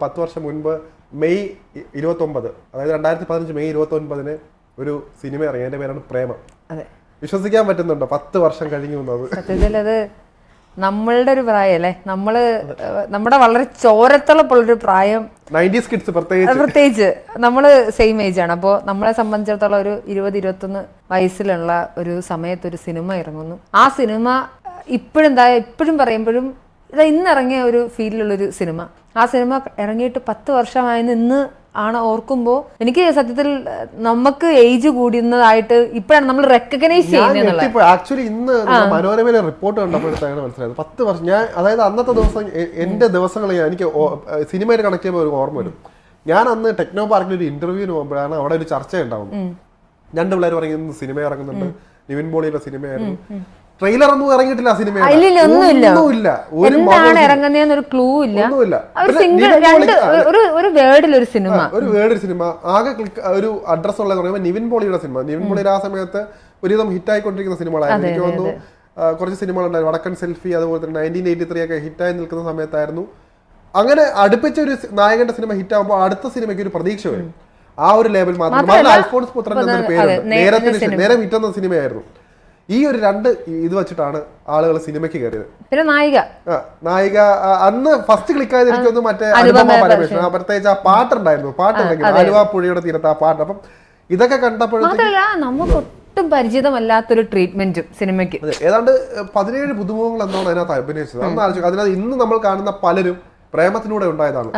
പത്ത് വർഷം മുൻപ് മെയ് ഇരുപത്തൊമ്പത് അതായത് രണ്ടായിരത്തി പതിനഞ്ച് മെയ് ഇരുപത്തി ഒൻപതിന് ഒരു സിനിമ ഇറങ്ങി. അതിന്റെ പേരാണ് പ്രേമം. വിശ്വസിക്കാൻ പറ്റുന്നുണ്ടോ? പത്ത് വർഷം കഴിഞ്ഞു എന്നത്. സത്യത്തിൽ അത് നമ്മളുടെ ഒരു പ്രായം അല്ലേ നമ്മൾ നമ്മുടെ വളരെ ഒരു പ്രായം. നയന്റീസ് കിഡ്സ് പ്രത്യേകിച്ച്. പ്രത്യേകിച്ച്. നമ്മൾ സെയിം ഏജ് ആണ്. അപ്പോൾ നമ്മളെ സംബന്ധിച്ചിടത്തോളം ഒരു ഇരുപത് ഇരുപത്തൊന്ന് വയസ്സിലുള്ള ഒരു സമയത്ത് ഒരു സിനിമ ഇറങ്ങുന്നു. ആ സിനിമ ഇപ്പോഴെന്താ ഇപ്പോഴും പറയുമ്പോഴും ഇതാ ഇന്ന് ഇറങ്ങിയ ഒരു ഫീലിലുള്ളൊരു സിനിമ. ആ സിനിമ ഇറങ്ങിയിട്ട് പത്ത് വർഷമായെന്ന് ഇന്ന് ആണ് ഓർക്കുമ്പോൾ എനിക്ക് സത്യത്തിൽ നമുക്ക് ഏജ് കൂടുന്നതായിട്ട് ഇപ്പോഴാണ് നമ്മൾ റെക്കഗ്നൈസ് ചെയ്യുന്നത് ആക്ച്വലി ഇന്ന് മനോരമയിലെ റിപ്പോർട്ട് കണ്ടപ്പോഴത്തേക്കാണ് മനസ്സിലായത്. പത്ത് വർഷം ഞാൻ അതായത് അന്നത്തെ ദിവസം എന്റെ ദിവസങ്ങൾ എനിക്ക് സിനിമയിൽ കണക്ട് ചെയ്യുമ്പോൾ ഒരു ഓർമ്മ വരും. ഞാൻ അന്ന് ടെക്നോ പാർക്കിൽ ഒരു ഇന്റർവ്യൂവിന് പോകുമ്പോഴാണ് അവിടെ ഒരു ചർച്ച ഉണ്ടാവുന്നത്. രണ്ട് പിള്ളേർ പറയുന്നത് സിനിമ ഇറങ്ങുന്നുണ്ട്. നിവിൻ പോളിയുടെ സിനിമയായിരുന്നു. ട്രെയിലർ ഒന്നും ഇറങ്ങിയിട്ടില്ല സിനിമ ഒന്നുമില്ല. ഒരു എന്താണ് ഇറങ്ങുന്നതെന്നൊരു ക്ലൂ ഇല്ല. ഒന്നുമില്ല. ഒരു സിംഗിൾ രണ്ട് ഒരു ഒരു വേർഡിൽ ഒരു സിനിമ ഒരു വേർഡ് സിനിമ ആകെ ക്ലിക്ക് ഒരു അഡ്രസ് ഉള്ളത് പറയുമ്പോൾ നിവിൻ പോളിയുടെ സിനിമ നിവിൻ പോളിയുടെ ആ സമയത്ത് ഒരുവിധം ഹിറ്റ് ആയിക്കൊണ്ടിരിക്കുന്ന സിനിമകളായിരുന്നു എനിക്ക് തോന്നുന്നു കുറച്ച് സിനിമകളുണ്ടായിരുന്നു വടക്കൻ സെൽഫി അതുപോലെ തന്നെ നയന്റീൻ എയ്റ്റി ത്രീ ഒക്കെ ഹിറ്റായി നിൽക്കുന്ന സമയത്തായിരുന്നു. അങ്ങനെ അടുപ്പിച്ച ഒരു നായകന്റെ സിനിമ ഹിറ്റ് ആകുമ്പോൾ അടുത്ത സിനിമയ്ക്ക് ഒരു പ്രതീക്ഷ വരും. ആ ഒരു ലേബൽ മാത്രം. അൽഫോൺസ് പുത്രൻ എന്നൊരു പേരുണ്ട്. നേരത്തിന് നേരം ഹിറ്റ് എന്ന സിനിമയായിരുന്നു ഈ ഒരു രണ്ട് ഇത് വെച്ചിട്ടാണ് ആളുകൾ സിനിമയ്ക്ക് കയറിയത്. പിന്നെ നായിക. നായിക അന്ന് ഫസ്റ്റ് ക്ലിക്ക് എനിക്കൊന്ന് മറ്റേ അനുപമ പരമേശ്വരൻ. പ്രത്യേകിച്ച് ആ പാട്ടുണ്ടായിരുന്നു. പാട്ടുണ്ടെങ്കിൽ ആലുവ പുഴയുടെ തീരത്ത് ആ പാട്ട്. അപ്പം ഇതൊക്കെ കണ്ടപ്പോഴത്തേക്ക് മാത്രമല്ല നമുക്ക് ഒട്ടും പരിചിതമല്ലാത്തൊരു ട്രീറ്റ്മെന്റും സിനിമയ്ക്ക്. ഏതാണ്ട് പതിനേഴ് പുതുമുഖങ്ങൾ എന്നാണ് അതിനകത്ത് അഭിനയിച്ചത്. അന്ന് അതിനകത്ത് ഇന്ന് നമ്മൾ കാണുന്ന പലരും പ്രേമത്തിലൂടെ ഉണ്ടായതാണ്.